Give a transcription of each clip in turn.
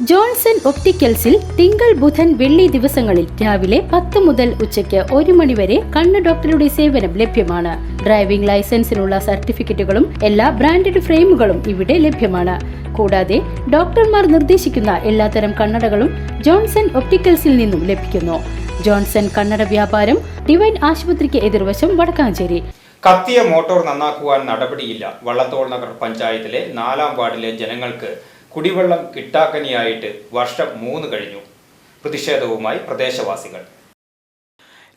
Johnson ഒപ്റ്റിക്കൽസിൽ തിങ്കൾ ബുധൻ വെള്ളി ദിവസങ്ങളിൽ രാവിലെ പത്ത് മുതൽ ഉച്ചയ്ക്ക് ഒരു മണിവരെ കണ്ണ് ഡോക്ടറുടെ സേവനം ലഭ്യമാണ്. ഡ്രൈവിംഗ് ലൈസൻസിനുള്ള സർട്ടിഫിക്കറ്റുകളും എല്ലാ ബ്രാൻഡഡ് ഫ്രെയിമുകളും ഇവിടെ ലഭ്യമാണ്. കൂടാതെ ഡോക്ടർമാർ നിർദ്ദേശിക്കുന്ന എല്ലാത്തരം കണ്ണടകളും ജോൺസൺ ഒപ്റ്റിക്കൽസിൽ നിന്നും ലഭിക്കുന്നു. ജോൺസൺ കണ്ണട വ്യാപാരം ഡിവൈൻ ആശുപത്രിക്ക് എതിർവശം വടക്കാഞ്ചേരി. കത്തിയ മോട്ടോർ നന്നാക്കുവാൻ നടപടിയില്ല. വള്ളത്തോൾ നഗർ പഞ്ചായത്തിലെ നാലാം വാർഡിലെ ജനങ്ങൾക്ക് കുടിവെള്ളം കിട്ടാക്കനിയായിട്ട് വർഷം മൂന്ന് കഴിഞ്ഞു. പ്രതിഷേധവുമായി പ്രദേശവാസികൾ.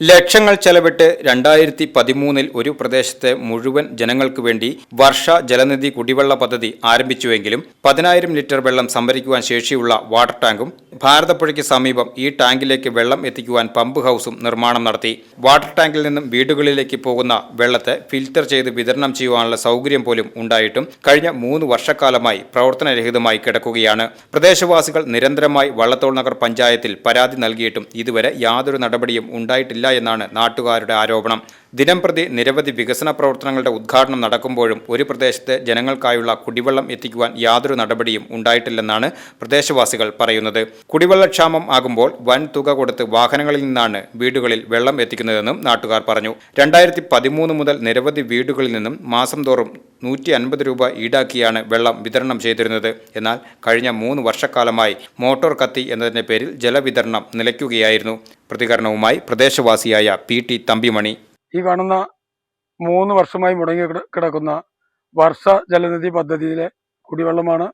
ലക്ഷങ്ങൾ ചെലവിട്ട് രണ്ടായിരത്തി പതിമൂന്നിൽ ഒരു പ്രദേശത്തെ മുഴുവൻ ജനങ്ങൾക്ക് വേണ്ടി വർഷ ജലനിധി കുടിവെള്ള പദ്ധതി ആരംഭിച്ചുവെങ്കിലും പതിനായിരം ലിറ്റർ വെള്ളം സംഭരിക്കുവാൻ ശേഷിയുള്ള വാട്ടർ ടാങ്കും ഭാരതപ്പുഴയ്ക്ക് സമീപം ഈ ടാങ്കിലേക്ക് വെള്ളം എത്തിക്കുവാൻ പമ്പ് ഹൗസും നിർമ്മാണം നടത്തി. വാട്ടർ ടാങ്കിൽ നിന്നും വീടുകളിലേക്ക് പോകുന്ന വെള്ളത്തെ ഫിൽറ്റർ ചെയ്ത് വിതരണം ചെയ്യുവാനുള്ള സൗകര്യം പോലും ഉണ്ടായിട്ടും കഴിഞ്ഞ മൂന്ന് വർഷക്കാലമായി പ്രവർത്തനരഹിതമായി കിടക്കുകയാണ്. പ്രദേശവാസികൾ നിരന്തരമായി വള്ളത്തോൾ നഗർ പഞ്ചായത്തിൽ പരാതി നൽകിയിട്ടും ഇതുവരെ യാതൊരു നടപടിയും ഉണ്ടായിട്ടില്ല എന്നാണ് നാട്ടുകാരുടെ ആരോപണം. ദിനംപ്രതി നിരവധി വികസന പ്രവർത്തനങ്ങളുടെ ഉദ്ഘാടനം നടക്കുമ്പോഴും ഒരു പ്രദേശത്തെ ജനങ്ങൾക്കായുള്ള കുടിവെള്ളം എത്തിക്കുവാൻ യാതൊരു നടപടിയും ഉണ്ടായിട്ടില്ലെന്നാണ് പ്രദേശവാസികൾ പറയുന്നത്. കുടിവെള്ളക്ഷാമം ആകുമ്പോൾ വൻ തുക കൊടുത്ത് വാഹനങ്ങളിൽ നിന്നാണ് വീടുകളിൽ വെള്ളം എത്തിക്കുന്നതെന്നും നാട്ടുകാർ പറഞ്ഞു. രണ്ടായിരത്തി പതിമൂന്ന് മുതൽ നിരവധി വീടുകളിൽ നിന്നും മാസം തോറും നൂറ്റി അൻപത് രൂപ ഈടാക്കിയാണ് വെള്ളം വിതരണം ചെയ്തിരുന്നത്. എന്നാൽ കഴിഞ്ഞ മൂന്ന് വർഷക്കാലമായി മോട്ടോർ കത്തി എന്നതിന്റെ പേരിൽ ജലവിതരണം നിലയ്ക്കുകയായിരുന്നു. പ്രതികരണവുമായി പ്രദേശവാസിയായ പി ടി തമ്പിമണി. ഈ കാണുന്ന മൂന്ന് വർഷമായി മുടങ്ങി കിടക്കുന്ന വർഷ ജലനിധി പദ്ധതിയിലെ കുടിവെള്ളമാണ്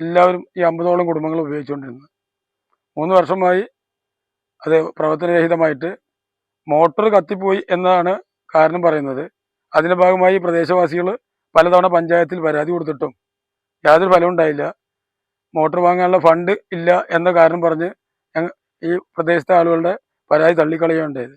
എല്ലാവരും ഈ അമ്പതോളം കുടുംബങ്ങൾ ഉപയോഗിച്ചുകൊണ്ടിരുന്നത്. മൂന്ന് വർഷമായി അത് പ്രവർത്തനരഹിതമായിട്ട് മോട്ടോർ കത്തിപ്പോയി എന്നാണ് കാരണം പറയുന്നത്. അതിന്റെ ഭാഗമായി പ്രദേശവാസികൾ പലതവണ പഞ്ചായത്തിൽ പരാതി കൊടുത്തിട്ടും യാതൊരു ഫലവും ഉണ്ടായില്ല. മോട്ടോർ വാങ്ങാനുള്ള ഫണ്ട് ഇല്ല എന്ന കാരണം പറഞ്ഞ് ഈ പ്രദേശത്തെ ആളുകളുടെ പരാതി തള്ളിക്കളയുകയുണ്ടായത്